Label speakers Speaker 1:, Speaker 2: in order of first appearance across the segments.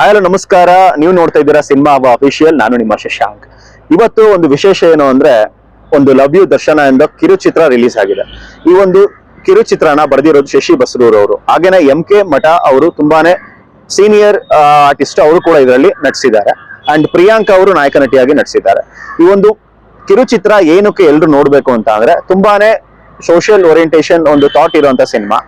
Speaker 1: Hello ನಮಸ್ಕಾರ. ನೀವು ನೋಡ್ತಾ ಇದ್ದೀರಾ ಸಿನಿಮಾ ಅಫಿಷಿಯಲ್ ನಾನು ನಿಮ್ಮ ಶಶಾಂಕ್. ಇವತ್ತು ಒಂದು ವಿಶೇಷ ಏನು ಅಂದ್ರೆ, ಒಂದು ಲವ್ ಯು ದರ್ಶನ ಎಂಬ ಕಿರುಚಿತ್ರ ರಿಲೀಸ್ ಆಗಿದೆ. ಈ ಒಂದು ಕಿರುಚಿತ್ರನ ಬರೆದಿರೋದು ಶಶಿ ಬಸರೂರ್ ಅವರು. ಹಾಗೇನೆ ಎಂ ಕೆ ಮಠ ಅವರು ತುಂಬಾನೇ ಸೀನಿಯರ್ ಆರ್ಟಿಸ್ಟ್ ಅವರು ಕೂಡ ಇದರಲ್ಲಿ ನಟಿಸಿದ್ದಾರೆ. ಅಂಡ್ ಪ್ರಿಯಾಂಕಾ ಅವರು ನಾಯಕ ನಟಿಯಾಗಿ ನಟಿಸಿದ್ದಾರೆ. ಈ ಒಂದು ಕಿರುಚಿತ್ರ ಏನಕ್ಕೆ ಎಲ್ರು ನೋಡ್ಬೇಕು ಅಂತ ಅಂದ್ರೆ, ತುಂಬಾನೇ ಸೋಷಿಯಲ್ ಓರಿಯಂಟೇಷನ್ ಒಂದು ಥಾಟ್ ಇರುವಂತ ಸಿನಿಮಾ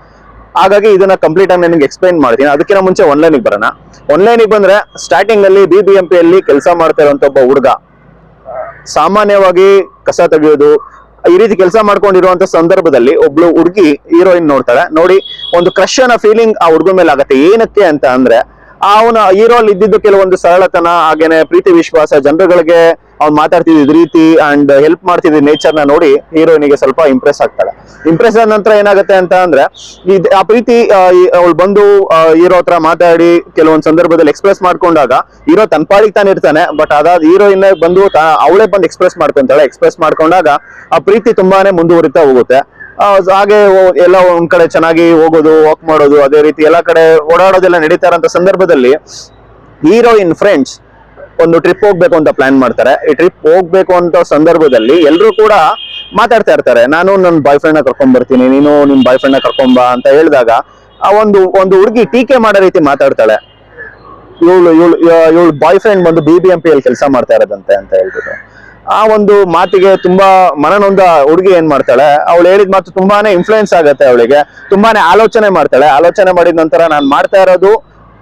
Speaker 1: ಹಾಗಾಗಿ ಇದನ್ನ ಕಂಪ್ಲೀಟ್ ಆಗಿ ನಿಮಗೆ ಎಕ್ಸ್ಪ್ಲೈನ್ ಮಾಡ್ತೀನಿ. ಅದಕ್ಕಿಂತ ಮುಂಚೆ ಆನ್ಲೈನಿಗೆ ಬರೋಣ. ಆನ್ಲೈನಿಗೆ ಬಂದ್ರೆ ಸ್ಟಾರ್ಟಿಂಗ್ ಅಲ್ಲಿ ಬಿ ಬಿ ಎಂ ಪಿ ಅಲ್ಲಿ ಕೆಲಸ ಮಾಡ್ತಾ ಇರುವಂತ ಒಬ್ಬ ಹುಡುಗ. ಸಾಮಾನ್ಯವಾಗಿ ಕಸ ತೆಗೆಯೋದು, ಈ ರೀತಿ ಕೆಲಸ ಮಾಡ್ಕೊಂಡಿರುವಂತ ಸಂದರ್ಭದಲ್ಲಿ ಒಬ್ಳು ಹುಡುಗಿ ಹೀರೋಯಿನ್ ನೋಡ್ತಾಳೆ. ನೋಡಿ, ಒಂದು ಕ್ರಶ್ ಅನ್ನೋ ಫೀಲಿಂಗ್ ಆ ಹುಡುಗ ಮೇಲೆ ಆಗತ್ತೆ. ಏನಕ್ಕೆ ಅಂತ ಅಂದ್ರೆ ಅವನ ಹೀರೋಲ್ ಇದ್ದಿದ್ದು ಕೆಲವೊಂದು ಸರಳತನ, ಹಾಗೇನೆ ಪ್ರೀತಿ ವಿಶ್ವಾಸ, ಜನರುಗಳಿಗೆ ಅವ್ನು ಮಾತಾಡ್ತಿದ್ದ ರೀತಿ ಅಂಡ್ ಹೆಲ್ಪ್ ಮಾಡ್ತಿದ್ದ ನೇಚರ್ನ ನೋಡಿ ಹೀರೋಯಿನಿಗೆ ಸ್ವಲ್ಪ ಇಂಪ್ರೆಸ್ ಆಗ್ತಾಳೆ. ಇಂಪ್ರೆಸ್ ಆದ ನಂತರ ಏನಾಗುತ್ತೆ ಅಂತ ಅಂದ್ರೆ ಆ ಪ್ರೀತಿ ಅವಳು ಬಂದು ಹೀರೋ ಹತ್ರ ಮಾತಾಡಿ ಕೆಲವೊಂದು ಸಂದರ್ಭದಲ್ಲಿ ಎಕ್ಸ್ಪ್ರೆಸ್ ಮಾಡ್ಕೊಂಡಾಗ ಹೀರೋ ತನ್ನ ಪಾಡಿಗೆ ತಾನೇ ಇರ್ತಾನೆ ಬಟ್ ಅದಾದ ಹೀರೋಯಿನ್ ಬಂದು ಅವಳೇ ಬಂದು ಎಕ್ಸ್ಪ್ರೆಸ್ ಮಾಡ್ಕೊಂತಾಳೆ. ಎಕ್ಸ್ಪ್ರೆಸ್ ಮಾಡ್ಕೊಂಡಾಗ ಆ ಪ್ರೀತಿ ತುಂಬಾನೇ ಮುಂದುವರಿತಾ ಹೋಗುತ್ತೆ. ಹಾಗೆ ಎಲ್ಲ ಒಂದ್ ಕಡೆ ಚೆನ್ನಾಗಿ ಹೋಗೋದು ವಾಕ್ ಮಾಡೋದು, ಅದೇ ರೀತಿ ಎಲ್ಲ ಕಡೆ ಓಡಾಡೋದೆಲ್ಲ ನಡೀತಾ ಇರೋಂಥ ಸಂದರ್ಭದಲ್ಲಿ ಹೀರೋಯಿನ್ ಫ್ರೆಂಡ್ಸ್ ಒಂದು ಟ್ರಿಪ್ ಹೋಗ್ಬೇಕು ಅಂತ ಪ್ಲಾನ್ ಮಾಡ್ತಾರೆ. ಈ ಟ್ರಿಪ್ ಹೋಗ್ಬೇಕು ಅಂತ ಸಂದರ್ಭದಲ್ಲಿ ಎಲ್ಲರೂ ಕೂಡ ಮಾತಾಡ್ತಾ ಇರ್ತಾರೆ. ನಾನು ನನ್ನ ಬಾಯ್ ಫ್ರೆಂಡ್ನ ಕರ್ಕೊಂಡ್ ಬರ್ತೀನಿ, ನೀನು ನಿಮ್ ಬಾಯ್ ಫ್ರೆಂಡ್ನ ಕರ್ಕೊಂಬ ಅಂತ ಹೇಳಿದಾಗ ಆ ಒಂದು ಒಂದು ಹುಡುಗಿ ಟೀಕೆ ಮಾಡೋ ರೀತಿ ಮಾತಾಡ್ತಾಳೆ. ಇವಳು ಇವಳು ಇವಳು ಬಾಯ್ ಫ್ರೆಂಡ್ ಬಂದು ಬಿ ಬಿ ಎಂ ಪಿ ಅಲ್ಲಿ ಕೆಲಸ ಮಾಡ್ತಾ ಇರೋದಂತೆ ಅಂತ ಹೇಳ್ಬಿಟ್ಟು. ಆ ಒಂದು ಮಾತಿಗೆ ತುಂಬಾ ಮನನೊಂದ ಹುಡುಗಿ ಏನ್ ಮಾಡ್ತಾಳೆ, ಅವಳು ಹೇಳಿದ ಮಾತು ತುಂಬಾನೇ ಇನ್ಫ್ಲುಯೆನ್ಸ್ ಆಗತ್ತೆ ಅವಳಿಗೆ, ತುಂಬಾನೇ ಆಲೋಚನೆ ಮಾಡ್ತಾಳೆ. ಆಲೋಚನೆ ಮಾಡಿದ ನಂತರ ನಾನು ಮಾಡ್ತಾ ಇರೋದು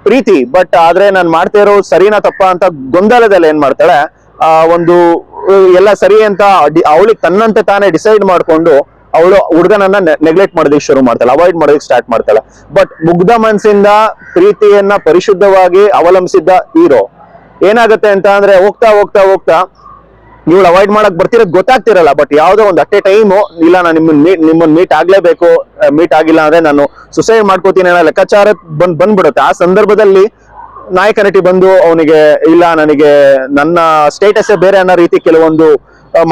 Speaker 1: ಪ್ರೀತಿ ಬಟ್ ಆದ್ರೆ ನಾನು ಮಾಡ್ತಾ ಇರೋ ಸರಿನಾ ತಪ್ಪ ಅಂತ ಗೊಂದಲದಲ್ಲಿ ಏನ್ ಮಾಡ್ತಾಳೆ, ಆ ಒಂದು, ಎಲ್ಲ ಸರಿ ಅಂತ ಅವಳಿಗೆ ತನ್ನಂತೆ ತಾನೇ ಡಿಸೈಡ್ ಮಾಡ್ಕೊಂಡು ಅವಳು ಹುಡುಗನನ್ನ ನೆಗ್ಲೆಕ್ಟ್ ಮಾಡೋದಕ್ಕೆ ಶುರು ಮಾಡ್ತಾಳೆ ಅವಾಯ್ಡ್ ಮಾಡೋದಕ್ಕೆ ಸ್ಟಾರ್ಟ್ ಮಾಡ್ತಾಳೆ. ಬಟ್ ಮುಗ್ಧ ಮನಸ್ಸಿಂದ ಪ್ರೀತಿಯನ್ನ ಪರಿಶುದ್ಧವಾಗಿ ಅವಲಂಬಿಸಿದ್ದ ಹೀರೋ, ಏನಾಗುತ್ತೆ ಅಂತ ಅಂದ್ರೆ ಹೋಗ್ತಾ ಹೋಗ್ತಾ ಹೋಗ್ತಾ ಇವಳು ಅವಾಯ್ಡ್ ಮಾಡಕ್ ಬರ್ತಿರೋದು ಗೊತ್ತಾಗ್ತಿರಲ್ಲ ಬಟ್ ಯಾವ್ದೋ ಒಂದು ಅಟ್ಟೆ ಟೈಮು ಇಲ್ಲ ನಾನು ನಿಮ್ಮನ್ನ ಮೀಟ್ ನಿಮ್ಮನ್ನ ಮೀಟ್ ಆಗ್ಲೇಬೇಕು ಮೀಟ್ ಆಗಿಲ್ಲ ಅಂದ್ರೆ ನಾನು ಸುಸೈಡ್ ಮಾಡ್ಕೋತೀನಿ ಅನ್ನೋ ಲೆಕ್ಕಾಚಾರ ಬಂದ್, ಬಂದ್ಬಿಡುತ್ತೆ. ಆ ಸಂದರ್ಭದಲ್ಲಿ ನಾಯಕ ನಟಿ ಬಂದು ಅವನಿಗೆ, ಇಲ್ಲ ನನಗೆ ನನ್ನ ಸ್ಟೇಟಸ್ ಬೇರೆ ಅನ್ನೋ ರೀತಿ ಕೆಲವೊಂದು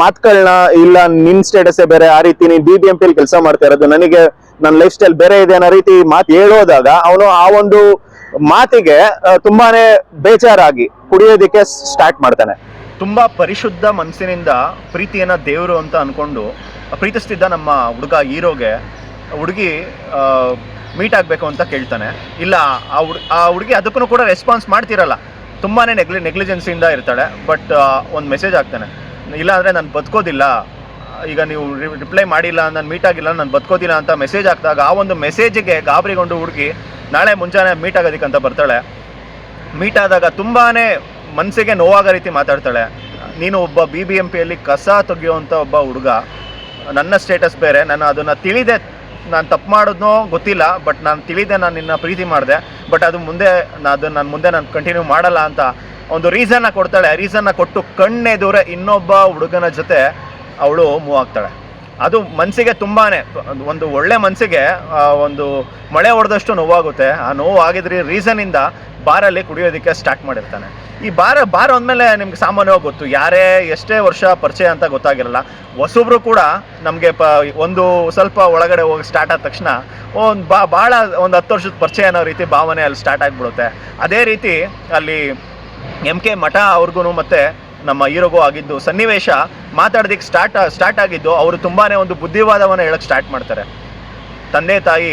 Speaker 1: ಮಾತುಗಳನ್ನ ಇಲ್ಲ ನಿನ್ ಸ್ಟೇಟಸ್ ಬೇರೆ, ಆ ರೀತಿ ನೀನ್ ಬಿ ಬಿ ಎಂ ಕೆಲಸ ಮಾಡ್ತಾ ಇರೋದು, ನನಗೆ ನನ್ನ ಲೈಫ್ ಸ್ಟೈಲ್ ಬೇರೆ ಇದೆ ಅನ್ನೋ ರೀತಿ ಮಾತು ಹೇಳೋದಾಗ ಅವನು ಆ ಒಂದು ಮಾತಿಗೆ ತುಂಬಾನೇ ಬೇಜಾರಾಗಿ ಕುಡಿಯೋದಕ್ಕೆ ಸ್ಟಾರ್ಟ್ ಮಾಡ್ತಾನೆ. ತುಂಬಾ ಪರಿಶುದ್ಧ ಮನಸ್ಸಿನಿಂದ ಪ್ರೀತಿಯನ್ನ ದೇವರು ಅಂತ ಅಂದ್ಕೊಂಡು ಪ್ರೀತಿಸ್ತಿದ್ದ ನಮ್ಮ ಹುಡುಗ ಹೀರೋಗೆ ಹುಡುಗಿ ಮೀಟ್ ಆಗಬೇಕು ಅಂತ ಕೇಳ್ತಾನೆ. ಇಲ್ಲ, ಆ ಹುಡ್, ಆ ಹುಡುಗಿ ಅದಕ್ಕೂ ಕೂಡ ರೆಸ್ಪಾನ್ಸ್ ಮಾಡ್ತಿರಲ್ಲ. ತುಂಬಾ ನೆಗ್ಲಿ, ನೆಗ್ಲಿಜೆನ್ಸಿಯಿಂದ ಇರ್ತಾಳೆ, ಬಟ್ ಒಂದು ಮೆಸೇಜ್ ಆಗ್ತಾನೆ ಇಲ್ಲ ಅಂದರೆ ನಾನು ಬದುಕೋದಿಲ್ಲ, ಈಗ ನೀವು ರಿಪ್ಲೈ ಮಾಡಿಲ್ಲ, ನಾನು ಮೀಟ್ ಆಗಿಲ್ಲ, ನಾನು ಬದುಕೋದಿಲ್ಲ ಅಂತ ಮೆಸೇಜ್ ಹಾಕಿದಾಗ, ಆ ಒಂದು ಮೆಸೇಜಿಗೆ ಗಾಬರಿಗೊಂಡು ಹುಡುಗಿ ನಾಳೆ ಮುಂಜಾನೆ ಮೀಟ್ ಆಗೋದಕ್ಕಂತ ಬರ್ತಾಳೆ. ಮೀಟ್ ಆದಾಗ ತುಂಬಾನೇ ಮನಸ್ಸಿಗೆ ನೋವಾಗೋ ರೀತಿ ಮಾತಾಡ್ತಾಳೆ. ನೀನು ಒಬ್ಬ ಬಿ ಬಿ ಎಂ ಪಿಯಲ್ಲಿ ಕಸ ತೆಗೆಯುವಂಥ ಒಬ್ಬ ಹುಡುಗ. ನನ್ನ ಸ್ಟೇಟಸ್ ಬೇರೆ. ನಾನು ಅದನ್ನು ತಿಳಿದೆ. ನಾನು ತಪ್ಪು ಮಾಡೋದ್ನೋ ಗೊತ್ತಿಲ್ಲ ಬಟ್ ನಾನು ತಿಳಿದೆ, ನಾನು ನಿನ್ನ ಪ್ರೀತಿ ಮಾಡಿದೆ. ಬಟ್ ಅದು ಮುಂದೆ ನಾನು ನಾನು ಮುಂದೆ ನಾನು ಕಂಟಿನ್ಯೂ ಮಾಡಲ್ಲ ಅಂತ ಒಂದು ರೀಸನ್ನ ಕೊಡ್ತಾಳೆ. ರೀಸನ್ನ ಕೊಟ್ಟು ಕಣ್ಣೆದುರೆ ಇನ್ನೊಬ್ಬ ಹುಡುಗನ ಜೊತೆ ಅವಳು ಮೂವ್ ಆಗ್ತಾಳೆ. ಅದು ಮನಸ್ಸಿಗೆ ತುಂಬಾ ಒಂದು ಒಳ್ಳೆ ಮನಸ್ಸಿಗೆ ಒಂದು ಮಳೆ ಹೊಡೆದಷ್ಟು ನೋವಾಗುತ್ತೆ. ಆ ನೋವು ಆಗಿದ್ರೆ ರೀಸನಿಂದ ಬಾರಲ್ಲಿ ಕುಡಿಯೋದಕ್ಕೆ ಸ್ಟಾರ್ಟ್ ಮಾಡಿರ್ತಾನೆ. ಈ ಬಾರ ಬಾರ್ ಅಂದಮೇಲೆ ನಿಮ್ಗೆ ಸಾಮಾನ್ಯವಾಗಿ ಗೊತ್ತು. ಯಾರೇ ಎಷ್ಟೇ ವರ್ಷ ಪರಿಚಯ ಅಂತ ಗೊತ್ತಾಗಿರಲ್ಲ. ಹೊಸಬ್ರು ಕೂಡ ನಮಗೆ ಪ ಒಂದು ಸ್ವಲ್ಪ ಒಳಗಡೆ ಹೋಗಿ ಸ್ಟಾರ್ಟ್ ಆದ ತಕ್ಷಣ ಒಂದು ಬಾ ಭಾಳ ಒಂದು ಹತ್ತು ವರ್ಷದ ಪರಿಚಯ ಅನ್ನೋ ರೀತಿ ಭಾವನೆ ಅಲ್ಲಿ ಸ್ಟಾರ್ಟ್ ಆಗಿಬಿಡುತ್ತೆ. ಅದೇ ರೀತಿ ಅಲ್ಲಿ ಎಂ ಕೆ ಮಠ ಅವ್ರಿಗೂ ಮತ್ತು ನಮ್ಮ ಹೀರೋಗೂ ಆಗಿದ್ದು ಸನ್ನಿವೇಶ ಮಾತಾಡೋದಕ್ಕೆ ಸ್ಟಾರ್ಟ್ ಸ್ಟಾರ್ಟ್ ಆಗಿದ್ದು ಅವರು ತುಂಬಾ ಒಂದು ಬುದ್ಧಿವಾದವನ್ನು ಹೇಳಕ್ಕೆ ಸ್ಟಾರ್ಟ್ ಮಾಡ್ತಾರೆ. ತಂದೆ ತಾಯಿ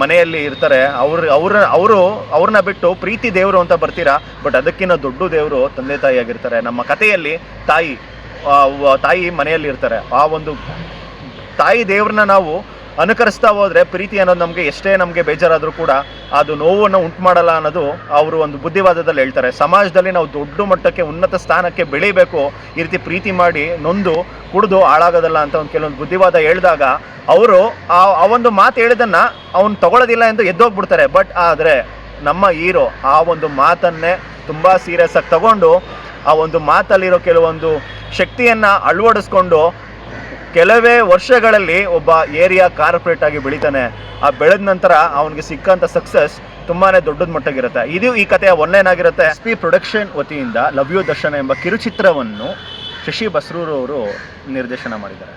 Speaker 1: ಮನೆಯಲ್ಲಿ ಇರ್ತಾರೆ, ಅವ್ರ ಅವ್ರ ಅವರು ಅವ್ರನ್ನ ಬಿಟ್ಟು ಪ್ರೀತಿ ದೇವರು ಅಂತ ಬರ್ತೀರಾ? ಬಟ್ ಅದಕ್ಕಿಂತ ದೊಡ್ಡ ದೇವರು ತಂದೆ ತಾಯಿ ಆಗಿರ್ತಾರೆ. ನಮ್ಮ ಕಥೆಯಲ್ಲಿ ತಾಯಿ ತಾಯಿ ಮನೆಯಲ್ಲಿ ಇರ್ತಾರೆ. ಆ ಒಂದು ತಾಯಿ ದೇವ್ರನ್ನ ನಾವು ಅನುಕರಿಸ್ತಾ ಹೋದ್ರೆ ಪ್ರೀತಿ ಅನ್ನೋದು ನಮಗೆ ಎಷ್ಟೇ ನಮಗೆ ಬೇಜಾರಾದರೂ ಕೂಡ ಅದು ನೋವನ್ನು ಉಂಟು ಮಾಡಲ್ಲ ಅನ್ನೋದು ಅವರು ಒಂದು ಬುದ್ಧಿವಾದದಲ್ಲಿ ಹೇಳ್ತಾರೆ. ಸಮಾಜದಲ್ಲಿ ನಾವು ದೊಡ್ಡ ಮಟ್ಟಕ್ಕೆ, ಉನ್ನತ ಸ್ಥಾನಕ್ಕೆ ಬೆಳಿಬೇಕು, ಈ ರೀತಿ ಪ್ರೀತಿ ಮಾಡಿ ನೊಂದು ಕುಡಿದು ಹಾಳಾಗೋದಲ್ಲ ಅಂತ ಒಂದು ಕೆಲವೊಂದು ಬುದ್ಧಿವಾದ ಹೇಳಿದಾಗ ಅವರು ಆ ಒಂದು ಮಾತು ಹೇಳಿದನ್ನ ಅವನು ತಗೊಳ್ಳೋದಿಲ್ಲ ಎಂದು ಎದ್ದೋಗ್ಬಿಡ್ತಾರೆ. ಬಟ್ ಆದರೆ ನಮ್ಮ ಹೀರೋ ಆ ಒಂದು ಮಾತನ್ನೇ ತುಂಬ ಸೀರಿಯಸ್ ಆಗಿ ತಗೊಂಡು ಆ ಒಂದು ಮಾತಲ್ಲಿರೋ ಕೆಲವೊಂದು ಶಕ್ತಿಯನ್ನು ಅಳವಡಿಸ್ಕೊಂಡು ಕೆಲವೇ ವರ್ಷಗಳಲ್ಲಿ ಒಬ್ಬ ಏರಿಯಾ ಕಾರ್ಪೊರೇಟ್ ಆಗಿ ಬೆಳಿತಾನೆ. ಆ ಬೆಳೆದ ನಂತರ ಅವನಿಗೆ ಸಿಕ್ಕಂತ ಸಕ್ಸಸ್ ತುಂಬಾನೇ ದೊಡ್ಡದ ಮಟ್ಟಗಿರುತ್ತೆ. ಇದು ಈ ಕಥೆಯ one line S P production ವತಿಯಿಂದ ಲವ್ ಯು ದರ್ಶನ ಎಂಬ ಕಿರುಚಿತ್ರವನ್ನು ಶಶಿ ಬಸ್ರೂರು ಅವರು ನಿರ್ದೇಶನ ಮಾಡಿದ್ದಾರೆ.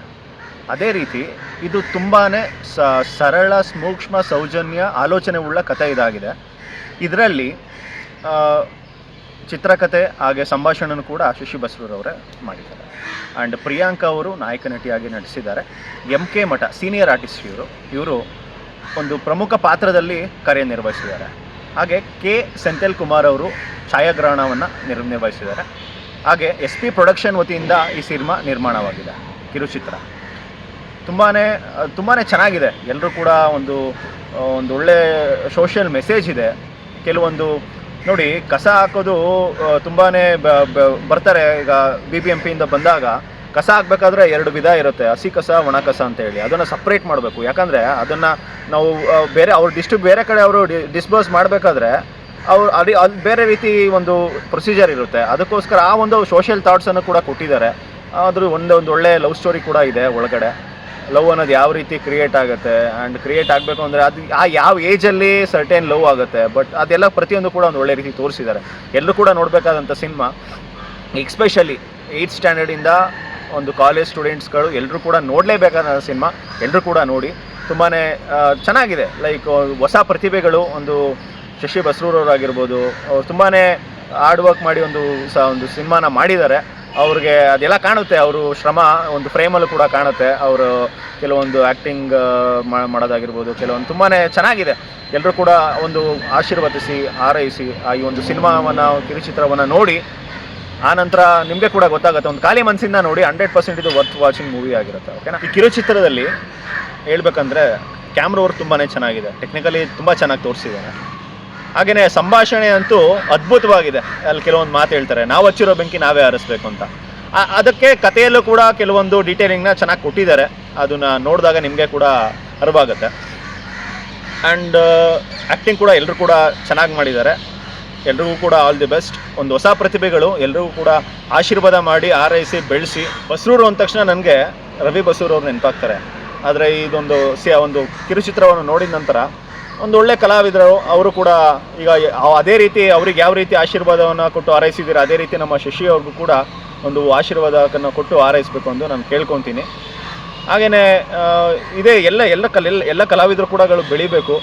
Speaker 1: ಅದೇ ರೀತಿ ಇದು ತುಂಬಾ ಸರಳ, ಸೂಕ್ಷ್ಮ, ಸೌಜನ್ಯ ಆಲೋಚನೆ ಉಳ್ಳ ಕಥೆ ಇದಾಗಿದೆ. ಇದರಲ್ಲಿ ಚಿತ್ರಕಥೆ ಹಾಗೆ ಸಂಭಾಷಣೆಯನ್ನು ಕೂಡ ಶಶಿ ಬಸ್ರೂರವರೇ ಮಾಡಿದ್ದಾರೆ. ಆ್ಯಂಡ್ ಪ್ರಿಯಾಂಕಾ ಅವರು ನಾಯಕ ನಟಿಯಾಗಿ ನಟಿಸಿದ್ದಾರೆ. M K Math senior artist ಇವರು. ಇವರು ಒಂದು ಪ್ರಮುಖ ಪಾತ್ರದಲ್ಲಿ ಕಾರ್ಯನಿರ್ವಹಿಸಿದ್ದಾರೆ ಹಾಗೆ ಕೆ ಸೆಂಥಿಲ್ ಕುಮಾರ್ ಅವರು ಛಾಯಾಗ್ರಹಣವನ್ನು ನಿರ್, ನಿರ್ವಹಿಸಿದ್ದಾರೆ. ಹಾಗೆ ಎಸ್ ಪಿ ಪ್ರೊಡಕ್ಷನ್ ವತಿಯಿಂದ ಈ ಸಿನಿಮಾ ನಿರ್ಮಾಣವಾಗಿದೆ. ಕಿರುಚಿತ್ರ. ತುಂಬಾ ತುಂಬಾ ಚೆನ್ನಾಗಿದೆ. ಎಲ್ಲರೂ ಕೂಡ ಒಂದು ಒಂದು ಒಳ್ಳೆ ಸೋಷಿಯಲ್ ಮೆಸೇಜ್ ಇದೆ. ಕೆಲವೊಂದು ನೋಡಿ, ಕಸ ಹಾಕೋದು ತುಂಬಾ ಬರ್ತಾರೆ ಈಗ ಬಿ ಬಿ ಎಂ ಪಿಯಿಂದ ಬಂದಾಗ. ಕಸ ಹಾಕ್ಬೇಕಾದ್ರೆ ಎರಡು ವಿಧ ಇರುತ್ತೆ, ಹಸಿ ಕಸ, ಒಣ ಕಸ ಅಂತ ಹೇಳಿ. ಅದನ್ನು ಸಪ್ರೇಟ್ ಮಾಡಬೇಕು. ಯಾಕಂದರೆ ಅದನ್ನು ನಾವು ಬೇರೆ ಅವ್ರು ಡಿಸ್ಟ್ರಿ ಬೇರೆ ಕಡೆ ಅವರು ಡಿಸ್ಪೋಸ್ ಮಾಡಬೇಕಾದ್ರೆ ಅವ್ರು ಅಲ್ಲಿ ಅಲ್ಲಿ ಬೇರೆ ರೀತಿ ಒಂದು ಪ್ರೊಸೀಜರ್ ಇರುತ್ತೆ. ಅದಕ್ಕೋಸ್ಕರ ಆ ಒಂದು ಸೋಷಿಯಲ್ ಥಾಟ್ಸನ್ನು ಕೂಡ ಕೊಟ್ಟಿದ್ದಾರೆ. ಆದರೂ ಒಂದೊಂದು ಒಂದು ಒಳ್ಳೆ ಲವ್ ಸ್ಟೋರಿ ಕೂಡ ಇದೆ ಒಳಗಡೆ. ಲವ್ ಅನ್ನೋದು ಯಾವ ರೀತಿ ಕ್ರಿಯೇಟ್ ಆಗುತ್ತೆ ಆ್ಯಂಡ್ ಕ್ರಿಯೇಟ್ ಆಗಬೇಕು ಅಂದರೆ ಅದು ಆ ಯಾವ ಏಜಲ್ಲಿ ಸರ್ಟೇನ್ ಲವ್ ಆಗುತ್ತೆ. ಬಟ್ ಅದೆಲ್ಲ ಪ್ರತಿಯೊಂದು ಕೂಡ ಒಂದು ಒಳ್ಳೆ ರೀತಿ ತೋರಿಸಿದ್ದಾರೆ. ಎಲ್ಲರೂ ಕೂಡ ನೋಡಬೇಕಾದಂಥ ಸಿನಿಮಾ ಎಕ್ಸ್ಪೆಷಲಿ ಏಯ್ಟ್ ಸ್ಟ್ಯಾಂಡರ್ಡಿಂದ ಒಂದು ಕಾಲೇಜ್ ಸ್ಟೂಡೆಂಟ್ಸ್ಗಳು ಎಲ್ಲರೂ ಕೂಡ ನೋಡಲೇಬೇಕಾದ ಸಿನಿಮಾ ಎಲ್ಲರೂ ಕೂಡ ನೋಡಿ. ತುಂಬಾ ಚೆನ್ನಾಗಿದೆ. ಲೈಕ್ ಹೊಸ ಪ್ರತಿಭೆಗಳು ಒಂದು ಶಶಿ ಬಸ್ರೂರವರಾಗಿರ್ಬೋದು ಅವ್ರು ತುಂಬಾ ಹಾರ್ಡ್ ವರ್ಕ್ ಮಾಡಿ ಒಂದು ಸ, ಒಂದು ಸಿನಿಮಾನ ಮಾಡಿದ್ದಾರೆ. ಅವ್ರಿಗೆ ಅದೆಲ್ಲ ಕಾಣುತ್ತೆ, ಅವರು ಶ್ರಮ, ಒಂದು ಫ್ರೇಮಲ್ಲೂ ಕೂಡ ಕಾಣುತ್ತೆ. ಅವರು ಕೆಲವೊಂದು ಆ್ಯಕ್ಟಿಂಗ್ ಮಾಡೋದಾಗಿರ್ಬೋದು, ಕೆಲವೊಂದು ತುಂಬಾ ಚೆನ್ನಾಗಿದೆ. ಎಲ್ಲರೂ ಕೂಡ ಒಂದು ಆಶೀರ್ವದಿಸಿ, ಹಾರೈಸಿ ಆ ಈ ಒಂದು ಸಿನಿಮಾವನ್ನು, ಕಿರುಚಿತ್ರವನ್ನು ನೋಡಿ, ಆ ನಂತರ ನಿಮಗೆ ಕೂಡ ಗೊತ್ತಾಗುತ್ತೆ. ಒಂದು ಖಾಲಿ ಮನಸ್ಸಿಂದ ನೋಡಿ ಹಂಡ್ರೆಡ್ ಪರ್ಸೆಂಟ್ ಇದು ವರ್ತ್ ವಾಚಿಂಗ್ ಮೂವಿ ಆಗಿರುತ್ತೆ ಓಕೆನಾ ಈ ಕಿರುಚಿತ್ರದಲ್ಲಿ ಹೇಳ್ಬೇಕಂದ್ರೆ ಕ್ಯಾಮ್ರಾ ವರ್ಕ್ ತುಂಬಾ ಚೆನ್ನಾಗಿದೆ. ಟೆಕ್ನಿಕಲಿ ತುಂಬ ಚೆನ್ನಾಗಿ ತೋರಿಸಿದ್ದಾರೆ. ಹಾಗೆಯೇ ಸಂಭಾಷಣೆ ಅಂತೂ ಅದ್ಭುತವಾಗಿದೆ. ಅಲ್ಲಿ ಕೆಲವೊಂದು ಮಾತು ಹೇಳ್ತಾರೆ, ನಾವು ಹಚ್ಚಿರೋ ಬೆಂಕಿ ನಾವೇ ಆರಿಸ್ಬೇಕು ಅಂತ. ಅದಕ್ಕೆ ಕಥೆಯಲ್ಲೂ ಕೂಡ ಕೆಲವೊಂದು ಡೀಟೇಲಿಂಗ್ನ ಚೆನ್ನಾಗಿ ಕೊಟ್ಟಿದ್ದಾರೆ. ಅದನ್ನು ನೋಡಿದಾಗ ನಿಮಗೆ ಕೂಡ ಅರಿವಾಗುತ್ತೆ. ಆ್ಯಂಡ್ ಆ್ಯಕ್ಟಿಂಗ್ ಕೂಡ ಎಲ್ಲರೂ ಕೂಡ ಚೆನ್ನಾಗಿ ಮಾಡಿದ್ದಾರೆ. ಎಲ್ರಿಗೂ ಕೂಡ ಆಲ್ ದಿ ಬೆಸ್ಟ್ ಒಂದು ಹೊಸ ಪ್ರತಿಭೆಗಳು ಎಲ್ರಿಗೂ ಕೂಡ ಆಶೀರ್ವಾದ ಮಾಡಿ, ಆರೈಸಿ, ಬೆಳೆಸಿ. ಬಸ್ರೂರು ಅಂದ ತಕ್ಷಣ ನನಗೆ ರವಿ ಬಸೂರು ಅವ್ರು ನೆನಪಾಗ್ತಾರೆ. ಆದರೆ ಇದೊಂದು, ಸಿ ಒಂದು ಕಿರುಚಿತ್ರವನ್ನು ನೋಡಿದ ನಂತರ ಒಂದು ಒಳ್ಳೆ ಕಲಾವಿದರು. ಅವರು ಕೂಡ ಈಗ ಅದೇ ರೀತಿ ಅವ್ರಿಗೆ ಯಾವ ರೀತಿ ಆಶೀರ್ವಾದವನ್ನು ಕೊಟ್ಟು ಹಾರೈಸಿದ್ದೀರ ಅದೇ ರೀತಿ ನಮ್ಮ ಶಶಿ ಅವ್ರಿಗೂ ಕೂಡ ಒಂದು ಆಶೀರ್ವಾದವನ್ನು ಕೊಟ್ಟು ಹಾರೈಸಬೇಕು ಅಂತ ನಾನು ಕೇಳ್ಕೊತೀನಿ. ಹಾಗೆಯೇ ಇದೇ ಎಲ್ಲ ಎಲ್ಲ ಕಲ, ಎಲ್ಲ ಎಲ್ಲ ಕಲಾವಿದರು ಕೂಡ ಬೆಳಿಬೇಕು.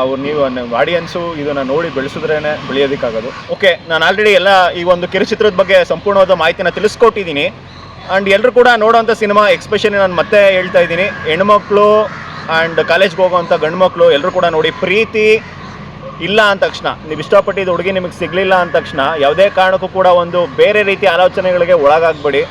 Speaker 1: ಅವ್ರು ನೀವು ಆಡಿಯನ್ಸು ಇದನ್ನು ನೋಡಿ ಬೆಳೆಸಿದ್ರೇ ಬೆಳೆಯೋದಕ್ಕಾಗೋದು. ಓಕೆ ನಾನು ಆಲ್ರೆಡಿ ಎಲ್ಲ ಈ ಒಂದು ಕಿರುಚಿತ್ರದ ಬಗ್ಗೆ ಸಂಪೂರ್ಣವಾದ ಮಾಹಿತಿನ ತಿಳಿಸ್ಕೊಟ್ಟಿದ್ದೀನಿ ಆ್ಯಂಡ್ ಎಲ್ಲರೂ ಕೂಡ ನೋಡೋವಂಥ ಸಿನಿಮಾ ಎಕ್ಸ್ಪೆಷಲಿ ನಾನು ಮತ್ತೆ ಹೇಳ್ತಾ ಇದ್ದೀನಿ. ಹೆಣ್ಮಕ್ಳು ಆ್ಯಂಡ್ ಕಾಲೇಜ್ಗೆ ಹೋಗುವಂಥ ಗಂಡು ಮಕ್ಕಳು ಎಲ್ಲರೂ ಕೂಡ ನೋಡಿ, ಪ್ರೀತಿ ಇಲ್ಲ ಅಂದ ತಕ್ಷಣ, ನೀವು ಇಷ್ಟಪಟ್ಟಿದ್ದು ಹುಡುಗಿ ನಿಮಗೆ ಸಿಗಲಿಲ್ಲ ಅಂದ ತಕ್ಷಣ, ಯಾವುದೇ ಕಾರಣಕ್ಕೂ ಕೂಡ ಒಂದು ಬೇರೆ ರೀತಿ ಆಲೋಚನೆಗಳಿಗೆ ಒಳಗಾಗಬೇಡಿ.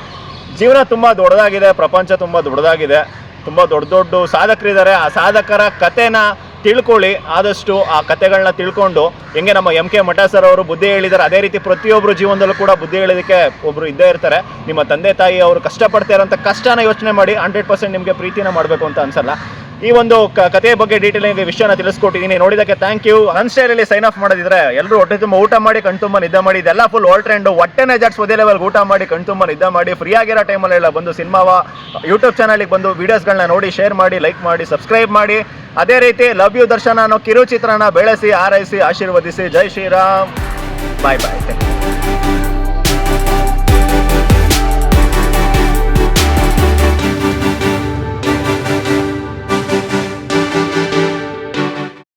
Speaker 1: ಜೀವನ ತುಂಬ ದೊಡ್ಡದಾಗಿದೆ, ಪ್ರಪಂಚ ತುಂಬ ದೊಡ್ಡದಾಗಿದೆ, ತುಂಬ ದೊಡ್ಡ ದೊಡ್ಡ ಸಾಧಕರಿದ್ದಾರೆ ಆ ಸಾಧಕರ ಕಥೆನ ತಿಳ್ಕೊಳ್ಳಿ. ಆದಷ್ಟು ಆ ಕಥೆಗಳನ್ನ ತಿಳ್ಕೊಂಡು, ಹೆಂಗೆ ನಮ್ಮ ಎಂ ಕೆ ಮಠ ಸರ್ ಅವರು ಬುದ್ಧಿ ಹೇಳಿದ್ದಾರೆ ಅದೇ ರೀತಿ ಪ್ರತಿಯೊಬ್ಬರು ಜೀವನದಲ್ಲೂ ಕೂಡ ಬುದ್ಧಿ ಹೇಳೋದಕ್ಕೆ ಒಬ್ಬರು ಇದ್ದೇ ಇರ್ತಾರೆ. ನಿಮ್ಮ ತಂದೆ ತಾಯಿ ಅವರು ಕಷ್ಟಪಡ್ತಾ ಇರೋಂಥ ಕಷ್ಟನ ಯೋಚನೆ ಮಾಡಿ, ಹಂಡ್ರೆಡ್ ಪರ್ಸೆಂಟ್ ನಿಮಗೆ ಪ್ರೀತಿನ ಮಾಡಬೇಕು ಅಂತ ಅನ್ಸಲ್ಲ. ಈ ಒಂದು ಕಥೆಯ ಬಗ್ಗೆ ಡೀಟೇಲ್ ವಿಷಯನ ತಿಳಿಸ್ಕೊಟ್ಟಿದ್ದೀನಿ. ನೋಡಿದಕ್ಕೆ ಥ್ಯಾಂಕ್ ಯು ಅನ್ ಸ್ಟೈಲಲ್ಲಿ ಸೈನ್ ಆಫ್ ಮಾಡೋದಿದ್ರೆ ಎಲ್ಲರೂ ಹೊಟ್ಟೆ ತುಂಬ ಊಟ ಮಾಡಿ ಕಣ್ತುಂಬ ನಿದ್ದೆ ಮಾಡಿ, ಇದೆಲ್ಲ ಫುಲ್ ಓಲ್ ಟ್ರೆಂಡ್ ಹೊಟ್ಟೆನೆ ಜಾಟ್ಸ್ ಒದೇ ಲೆವೆಲ್ ಊಟ ಮಾಡಿ ಕಣ್ತುಂಬ ನಿದ್ದೆ ಮಾಡಿ ಫ್ರೀ ಆಗಿರೋ ಟೈಮಲ್ಲೆಲ್ಲ ಬಂದು ಸಿನಿಮಾವ ಯೂಟ್ಯೂಬ್ ಚಾನಲ್ಗೆ ಬಂದು ವೀಡಿಯೋಸ್ಗಳನ್ನ ನೋಡಿ ಶೇರ್ ಮಾಡಿ ಲೈಕ್ ಮಾಡಿ ಸಬ್ಸ್ಕ್ರೈಬ್ ಮಾಡಿ. ಅದೇ ರೀತಿ ಲವ್ ಯು ದರ್ಶನ ಅನ್ನೋ ಕಿರುಚಿತ್ರನ ಬೆಳೆಸಿ ಆರೈಸಿ ಆಶೀರ್ವದಿಸಿ. ಜೈ ಶ್ರೀರಾಮ್. ಬಾಯ್ ಬಾಯ್